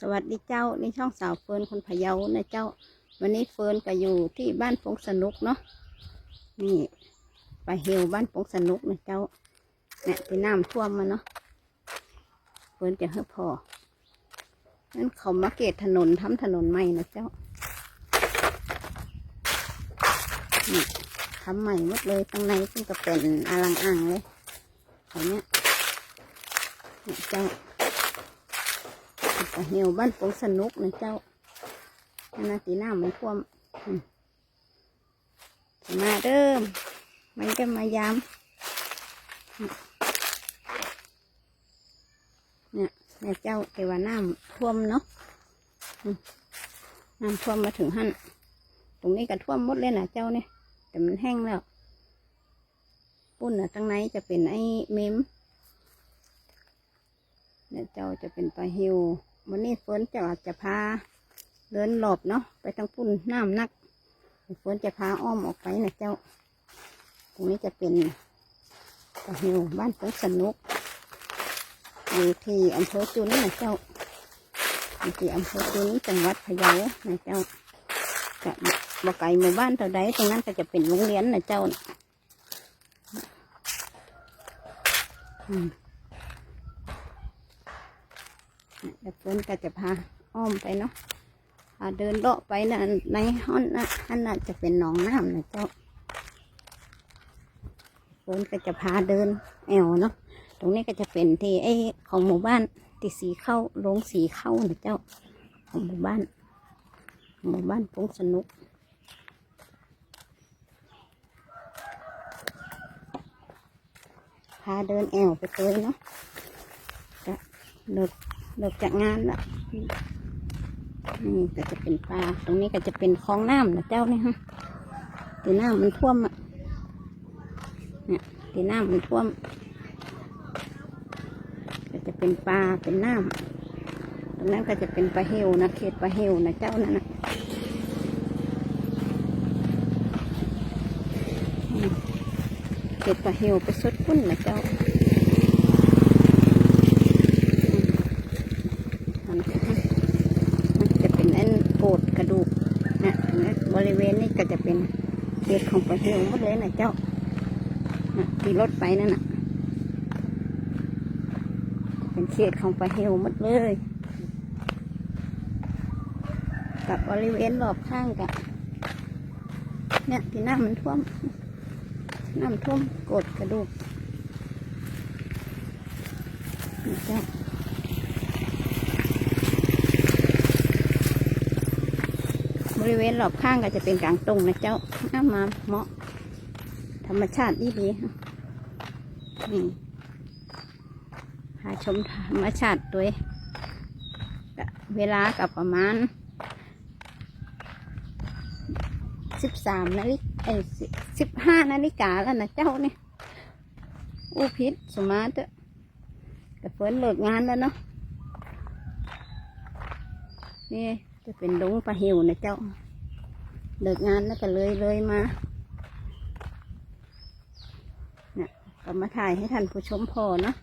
สวัสดีเจ้าในช่องสาวเฟิร์นคนพะเยานะเจ้า วันนี้เฟิร์นก็อยู่ที่บ้านปงสนุกเนาะนี่ไปเฮวบ้านปงสนุกนะเจ้าเนี่ยที่น้ำท่วมมาเนาะเฟิร์นจะเฮอพอนั่นเขามาเกตถนนทำถนนใหม่นะเจ้านี่ทำใหม่หมดเลยข้างในซึ่งก็เป็นอลังอ่างเลยเขาเนี้ยเนี่ยเจ้า เหี่ยวบ้านปงสนุกนะเจ้านนาตีหน้ามันท่วมมาเริ่ม มันจะมายามเนี่ยแม่เจ้าเกว่าน้ำท่วมเนาะน้ำท่วมมาถึงหั่นตรงนี้ก็ท่วมหมดเลยนะเจ้าเนี่ยแต่มันแห้งแล้ว ปุ้นอะตั้งในจะเป็นไอ้เมมเนี่ยเจ้าจะเป็นปลาฮิว วันนี้เฟิร์นจะอาจจะพาเดินหลบเนาะไปทางปุ่นน้ำนักเฟิร์นจะพาอ้อมออกไปนะเจ้า ตรงนี้จะเป็นปลาฮิวบ้านเฟิร์นสนุกอยู่ที่อำเภอจุนนะเจ้าอยู่ที่อำเภอจุนจังหวัดพะเยานะเจ้าจะบ่ไกลหมู่บ้านเท่าใดตรงนั้นก็จะเป็นโรงเรียนนะเจ้าอืม เดี๋ยวเพื่อนก็จะพาอ้อมไปเนาะพาเดินเลาะไปนะในห้องนะอันน่ะจะเป็นหนองน้ำนะเจ้าเพื่อนก็จะพาเดินแอวเนาะตรงนี้ก็จะเป็นที่ไอ้ของหมู่บ้านที่สีเข้าลงสีเข้านะเจ้า ของหมู่บ้าน หมู่บ้านปงสนุกพาเดินแอวไปเลยเนาะจะเดิน เลิกจากงานละนี่ก็จะเป็นปลา ตรงนี้ก็จะเป็นคลองน้ำนะเจ้านี่ฮะตีน้ำมันท่วมอะเนี่ยตีน้ำมันท่วม ก็จะเป็นปลา เป็นน้ำตรงนั้นก็จะเป็นปลาเฮวนะ เขตปลาเฮวนะเจ้านั่นนะเขตปลาเฮวไปสดพุ่นนะเจ้า มันมันจะเป็นอันโกดกระดูกนะบริเวณนี้ ก็จะเป็นเขตของประเทศหมดเลยนะเจ้าที่รถไปนั่นนะเป็นเขตของประเทศหมดเลย กับบริเวณรอบข้างกับเนี่ยที่น้ำมันท่วม น้ำท่วมกดกระดูกนะเจ้า ริเวณรอบข้างก็จะเป็นกลางตรงนะเจ้าน้ามาเหมาะ ธรรมชาติดีดีๆนี่พาชมธรรมชาติตัวเองก็เวลากับประมาณสิบสามนาฬิกาสิบห้านาฬิกาแล้วนะเจ้าเนี่ยอู้พิษสมาร์ทอะแต่เฟินเลิกงานแล้วเนาะนี่ จะเป็นดงปลาหิวนะเจ้า เลิกงานแล้วก็เลยเลยมาเนี่ยก็มาถ่ายให้ท่านผู้ชมพอเนาะ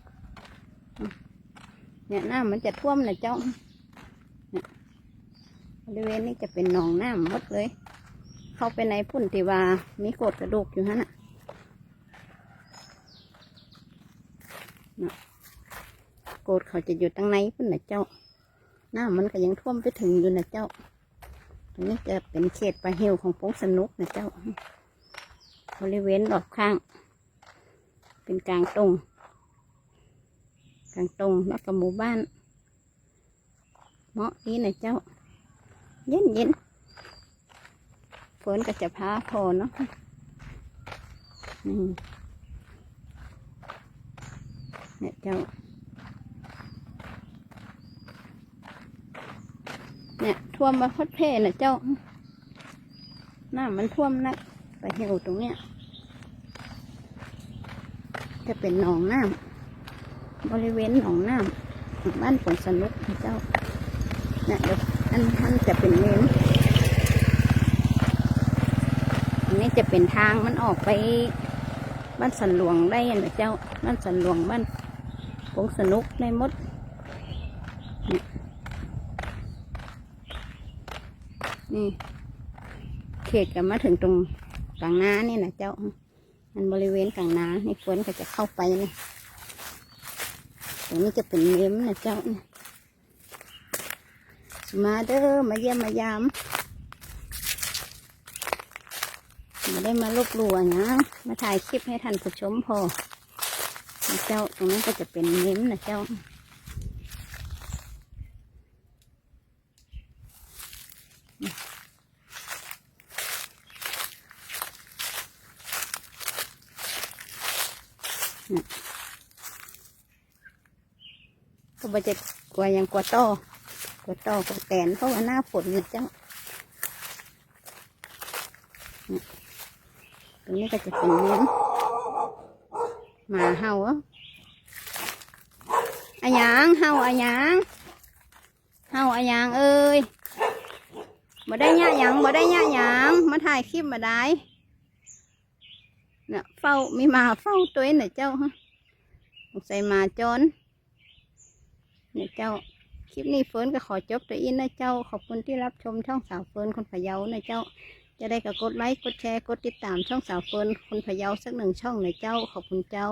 เนี่ยน้ำมันจะท่วมนะเจ้าเนี่ยบริเวณนี้จะเป็นหนองน้ำหมดเลย เข้าไปในพุ่นทีว่ามีโกดกระดูกอยู่ฮะน่ะน่ะโกดเขาจะอยู่ตั้งในพุ่นนะเจ้า น้ำมันก็ยังท่วมไปถึงอยู่นะเจ้า ตรงนี้จะเป็นเขตปลาเหี่ยวของโป้งสนุกนะเจ้า บริเวณรอบข้าง เป็นกลางตรง กลางตรงแล้วก็หมู่บ้าน เหมาะดีนะเจ้า เย็นเย็นฝนก็จะพาพอเนาะนี่เนี่ยเจ้า เนี่ย ท่วมมาพดเพนะเจ้าน้ำมันท่วมนักไปเหี่ยวตรงเนี้ย จะเป็นหนองน้ำบริเวณหนองน้ำบ้านผลสนุกนะเจ้าเนี่ยเดี๋ยวอันท่านจะเป็นเมนอันนี้จะเป็นทางมันออกไปบ้านสันหลวงได้นะเจ้าบ้านสันหลวงบ้านผงสนุกในมด นี่ เขตกันมาถึงตรงกลางน้านี่นะเจ้า มันบริเวณกลางน้านี่ฝนก็จะเข้าไปนี่ตรงนี้จะเป็นเม้มนะเจ้ามาเด้อมาเยี่ยมมายามมาได้มาลบหลู่อะนะมาถ่ายคลิปให้ท่านผู้ชมพอเจ้าตรงนี้ก็จะเป็นเม้มนะเจ้า ก็บ่จะกลัวยังกลัวต้อกลัวต้อกลัวแตนเพราะว่าหน้าฝนนะเจ้าตรงนี้ก็จะเป็นเลี้ยงหมาเห่าอะอหยังเห่าอะหยังเห่าอะหยังเอ้ยบ่ได้ยะหยังบ่ได้ยะหยังมาถ่ายคลิปมาได้ เนี่ยเฝ้ามีมาเฝ้าตัวเองน่ะเจ้าฮะใส่มาจนเนี่ยเจ้าคลิปนี้เฟิร์นก็ขอจบตัวอินนะเจ้าขอบคุณที่รับชมช่องสาวเฟิร์นคนพะเยานะเจ้า จะได้ก็กดไลค์กดแชร์กดติดตามช่องสาวเฟิร์นคนพะเยาสักหนึ่งช่องนะเจ้าขอบคุณเจ้า